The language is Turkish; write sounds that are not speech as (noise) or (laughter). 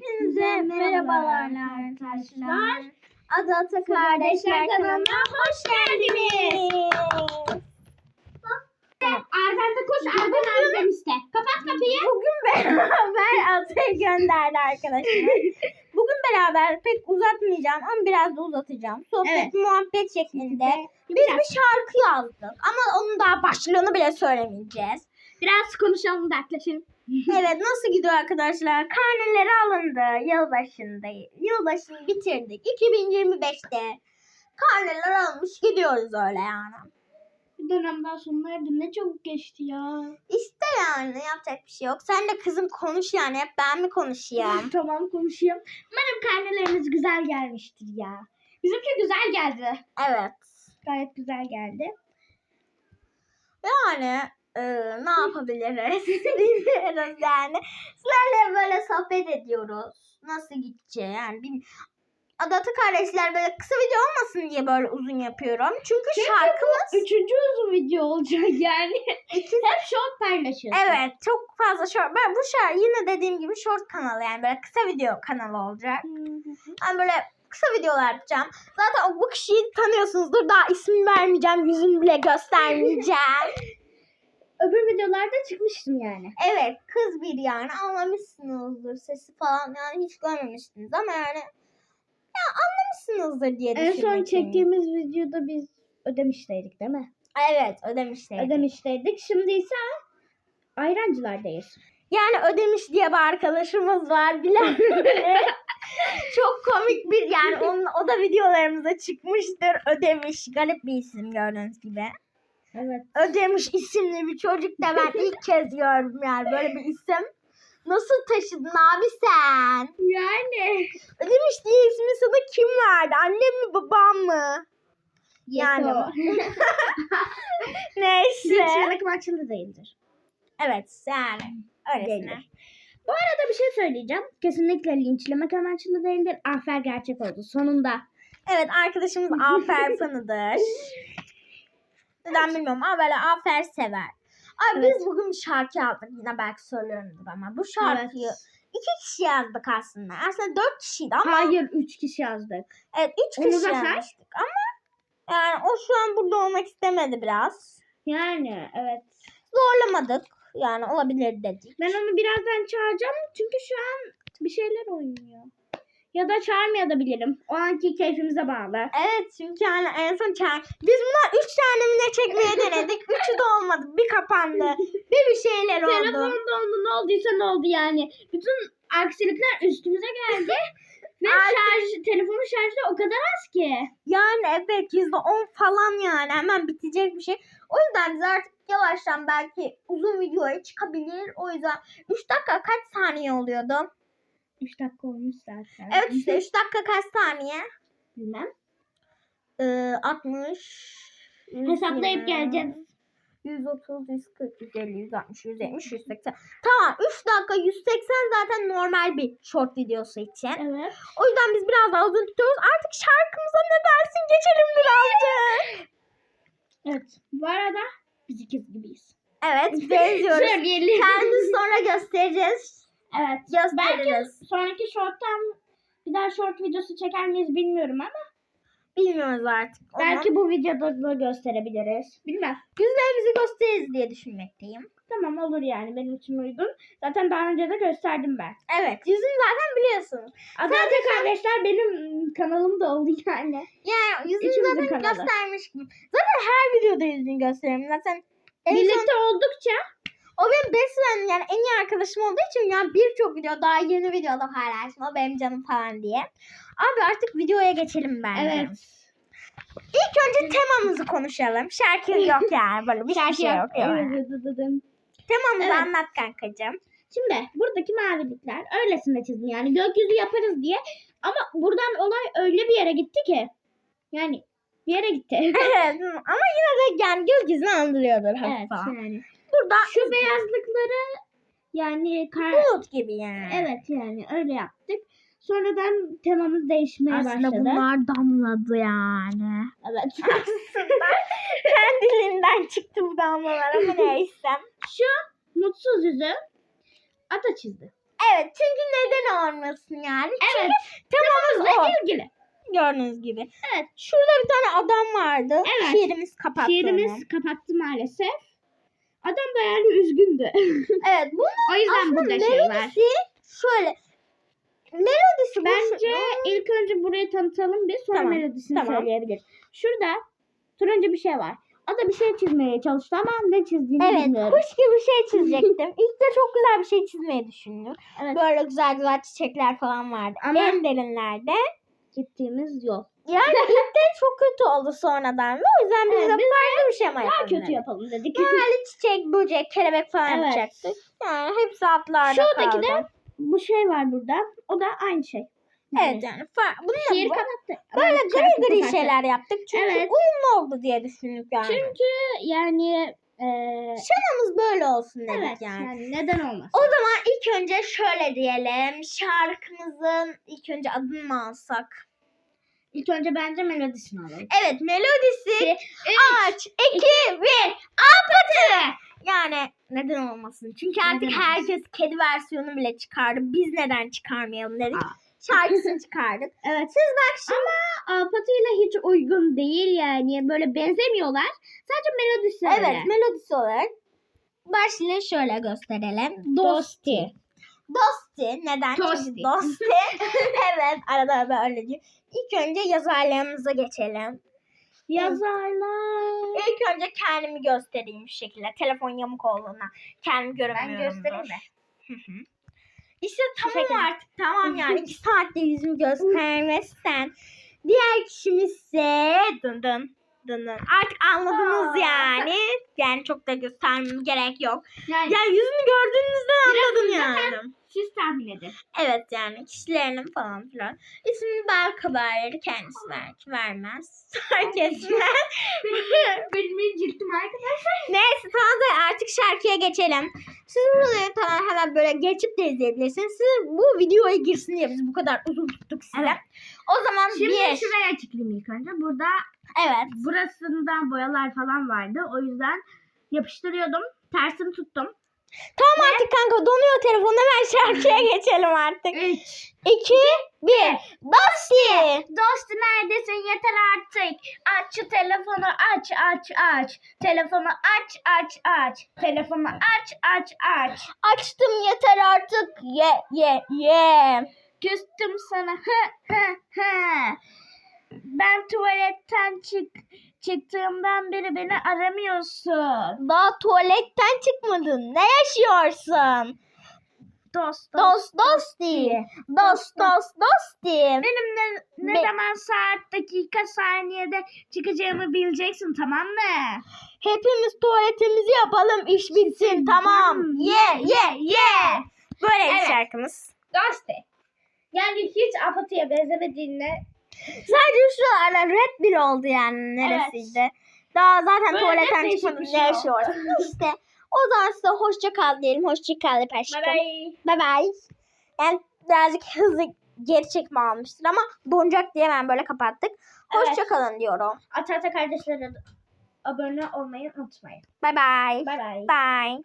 Hepinize merhabalar arkadaşlar. Adı Ata Kardeşler kanalına hoş geldiniz. Arden de koş Arden Arden iste. Kapat kapıyı. Bugün (laughs) beraber Ata'yı gönderdi arkadaşlar. Bugün beraber pek uzatmayacağım ama biraz da uzatacağım. Sohbet, Evet. muhabbet şeklinde. Biz bir şarkı yazdık ama onun daha başlığını bile söylemeyeceğiz. Biraz konuşalım dertleşelim. (laughs) Evet nasıl gidiyor arkadaşlar? Karneleri alındı yılbaşında. Yılbaşını bitirdik. 2025'te karneler almış gidiyoruz öyle yani. Bir dönem daha sona erdi. Ne çabuk geçti ya. İşte yani yapacak bir şey yok. Sen de kızım konuş yani hep ben mi konuşayım? (laughs) tamam konuşayım. Umarım karneleriniz güzel gelmiştir ya. Bizimki güzel geldi. Evet. Gayet güzel geldi. Yani e, ne yapabiliriz? (laughs) Bilmiyoruz yani. Sizlerle böyle sohbet ediyoruz. Nasıl gideceği yani. Bil... Adatı kardeşler böyle kısa video olmasın diye böyle uzun yapıyorum. Çünkü şarkımız Üçüncü uzun video olacak yani. Hep short paylaşıyorsun. Evet çok fazla short. Ben bu şarkı yine dediğim gibi short kanalı yani böyle kısa video kanalı olacak. Ben böyle kısa videolar yapacağım. Zaten bu kişiyi tanıyorsunuzdur. Daha ismini vermeyeceğim. Yüzünü bile göstermeyeceğim. (laughs) Öbür videolarda çıkmıştım yani. evet kız bir yani anlamışsınızdır sesi falan yani hiç görmemiştiniz ama yani ya anlamışsınızdır diye En son düşünüyorum. çektiğimiz videoda biz ödemişteydik değil mi? Evet ödemişler. Ödemişteydik. Şimdi ise ayrancılardayız. Yani ödemiş diye bir arkadaşımız var bilen. (laughs) Çok komik bir yani onun, o da videolarımıza çıkmıştır. Ödemiş. Garip bir isim gördüğünüz gibi. Evet. Ödemiş isimli bir çocuk da ben (laughs) ilk kez gördüm yani böyle bir isim. Nasıl taşıdın abi sen? Yani. Ödemiş diye ismi sana kim verdi? Annem mi babam mı? Yani. (laughs) Neyse. Linçlemek amaçlı değildir. Evet yani. Öylesine. Değildir. Bu arada bir şey söyleyeceğim. Kesinlikle linçlemek amaçlı değildir. Afer gerçek oldu sonunda. Evet arkadaşımız Afer (laughs) fanıdır. Neden bilmiyorum ama böyle Afer sever. Ay Evet. biz bugün bir şarkı yazdık yine belki söylüyorumdur ama bu şarkıyı iki kişi yazdık aslında. Aslında dört kişiydi ama Hayır 3 kişi yazdık. evet üç Onu kişi yazmıştık ama yani o şu an burada olmak istemedi biraz. Yani evet. Zorlamadık yani olabilir dedik. Ben onu birazdan çağıracağım. Çünkü şu an bir şeyler oynuyor. Ya da çağırmayabilirim. O anki keyfimize bağlı. Evet çünkü yani en son çağır. Biz bunlar üç tane mi ne çekmeye denedik. (laughs) Üçü de olmadı. Bir kapandı. Bir bir şeyler oldu. Telefon dondu ne olduysa ne oldu yani. Bütün aksilikler üstümüze geldi. (laughs) Ve Artık- şarj, telefonun şarjı o kadar az ki. Yani evet yüzde on falan yani hemen bitecek bir şey. O yüzden biz artık yavaştan belki uzun videoya çıkabilir. O yüzden 3 dakika kaç saniye oluyordu? 3 dakika olmuş zaten. Evet işte 3 dakika kaç saniye? Bilmem. Ee, 60 Hesaplayıp geleceğiz. 130, 140, 150, 160, 170, 180. Tamam 3 dakika 180 zaten normal bir short videosu için. Evet. O yüzden biz biraz daha uzun tutuyoruz. Artık şarkımıza ne dersin geçelim birazcık. Evet. Bu arada biz ikiz gibiyiz. Evet (laughs) benziyoruz. Kendimizi sonra göstereceğiz. Evet. Belki Gösteririz. sonraki short'tan bir daha short videosu çeker miyiz bilmiyorum ama Bilmiyoruz artık. Onu. belki bu videoda da gösterebiliriz. Bilmem. yüzlerimizi gösteririz diye düşünmekteyim. Tamam olur yani benim için uygun. Zaten daha önce de gösterdim ben. Evet yüzünü zaten biliyorsunuz. Adalet kardeşler benim ım, kanalım da oldu yani. Yani yüzünü Üçümüzün zaten kanalı. göstermiş. Zaten her videoda yüzünü gösteririm. Zaten en son Birlikte oldukça O benim best friend yani en iyi arkadaşım olduğu için yani birçok video daha yeni videoda paylaştım. O benim canım falan diye. Abi artık videoya geçelim bence. evet. İlk önce temamızı konuşalım. Şarkı yok (laughs) yani böyle bir Şarkı şey yok. yani. Evet. Temamızı Evet. anlat kankacığım. Şimdi buradaki mavilikler öylesine çizdim yani gökyüzü yaparız diye. Ama buradan olay öyle bir yere gitti ki. Yani bir yere gitti. Evet (laughs) ama yine de yani gökyüzünü andırıyordur evet hafif falan. yani. Burada Şu beyazlıkları yani kar... bulut gibi yani. Evet yani öyle yaptık. Sonradan temamız değişmeye Aslında başladı. bunlar damladı yani. Evet. (laughs) Aslında (laughs) kendiliğinden çıktı bu damlalar ama (laughs) neyse. Şu mutsuz yüzü ata çizdi. Evet çünkü neden olmasın yani? Evet. Çünkü temamız o. İlgili. Gördüğünüz gibi. Evet. Şurada bir tane adam vardı. Evet. Şiirimiz kapattı Şiirimiz onu. kapattı maalesef. Adam da yani üzgündü. (laughs) Evet bunun o yüzden burada şey var. şöyle. Melodisi bu Bence şu- ilk önce burayı tanıtalım bir sonra Tamam, melodisini tamam. söyleyebilir. Şurada turuncu bir şey var. O da bir şey çizmeye çalıştı ama ne çizdiğini Evet bilmiyorum. kuş gibi bir şey çizecektim. (laughs) İlk de çok güzel bir şey çizmeyi düşündüm. Evet. Böyle güzel güzel çiçekler falan vardı. Ama- En derinlerde. Gittiğimiz yol. Yani (laughs) ilk de çok kötü oldu sonradan. O yüzden biz Evet, de farklı bir şey Daha yapalım. kötü dedik. yapalım dedik. Böyle çiçek, böcek, kelebek falan Evet. yapacaktık. Yani hepsi atlarda Şuradaki kaldı. de bu şey var burada. O da aynı şey. Evet yani. Fa- bununla Şiir kapattı. böyle gri gri şeyler yaptık. Çünkü Evet. uyumlu oldu diye düşündük yani. Çünkü yani eee Şanımız böyle olsun dedik evet yani. yani neden olmaz? O zaman ilk önce şöyle diyelim. Şarkımızın ilk önce adını mı alsak? İlk önce bence melodisini alalım. Evet melodisi Üç, Aç, iki, bir, apatı. Yani neden olmasın? Çünkü artık Neden olmasın? herkes kedi versiyonu bile çıkardı. Biz neden çıkarmayalım dedik. Aa. Şarkısını çıkardık. Evet. Siz bak şimdi. Ama apatıyla hiç uygun değil yani. Böyle benzemiyorlar. Sadece melodisi öyle. Evet melodisi olarak başlığı şöyle gösterelim. Dosti. Dosti. Neden? Çünkü Dosti. (laughs) evet arada böyle diyor. İlk önce yazarlarımıza geçelim. Yazarlar. İlk önce kendimi göstereyim şu şekilde. Telefon yamuk olduğundan kendimi göremiyorum. göstereyim mi? Hı hı. İşte tamam artık tamam yani (laughs) iki saatte yüzümü göstermezsen. Diğer kişimiz ise dın dın dın. Artık anladınız Aa. yani. Yani çok da göstermem gerek yok. Yani Yani yüzünü gördüğünüzden anladın zaten- yani. siz tahmin edin. Evet yani kişilerinin falan filan. İsmini belki verir kendisi belki vermez. (laughs) Fark etmez. Benim inciltim arkadaşlar. Neyse tamam da artık şarkıya geçelim. Siz burada tamam hemen böyle geçip de izleyebilirsiniz. Siz bu videoya girsin diye biz bu kadar uzun tuttuk size. Evet. O zaman Şimdi bir. şuraya açıklayayım ilk önce. Burada Evet. burasından boyalar falan vardı. O yüzden yapıştırıyordum. Tersini tuttum. Tamam artık kanka donuyor telefon hemen şarkıya geçelim artık. 3. 2, 1. Dosti. Dost neredesin yeter artık. Aç şu telefonu aç aç aç. Telefonu aç aç aç. Telefonu aç aç aç. Açtım yeter artık. Ye ye ye. Küstüm sana. Hı hı hı. Ben tuvaletten çık çıktığımdan beri beni aramıyorsun. Daha tuvaletten çıkmadın. Ne yaşıyorsun? Dost dost. Dost dosti. Dost dost dosti. Benim ne, ne Be- zaman saat, dakika, saniyede çıkacağımı bileceksin tamam mı? Hepimiz tuvaletimizi yapalım iş bitsin tamam. Hmm, Ye ye ye. Böyle Evet. şarkımız. Dosti. Yani hiç apatıya benzemediğine Sadece şu ara red bir oldu yani neresiydi. Daha zaten Böyle tuvaletten çıkmadım şey ne oldu. yaşıyorsun işte. O zaman size hoşça kal diyelim. Hoşça kal aşkım. Bye bye. Bye bye. Yani birazcık hızlı geri çekme almıştır ama donacak diye hemen böyle kapattık. Hoşça Evet. kalın diyorum. Atata kardeşlere de abone olmayı unutmayın. Bye bye. Bye bye. Bye.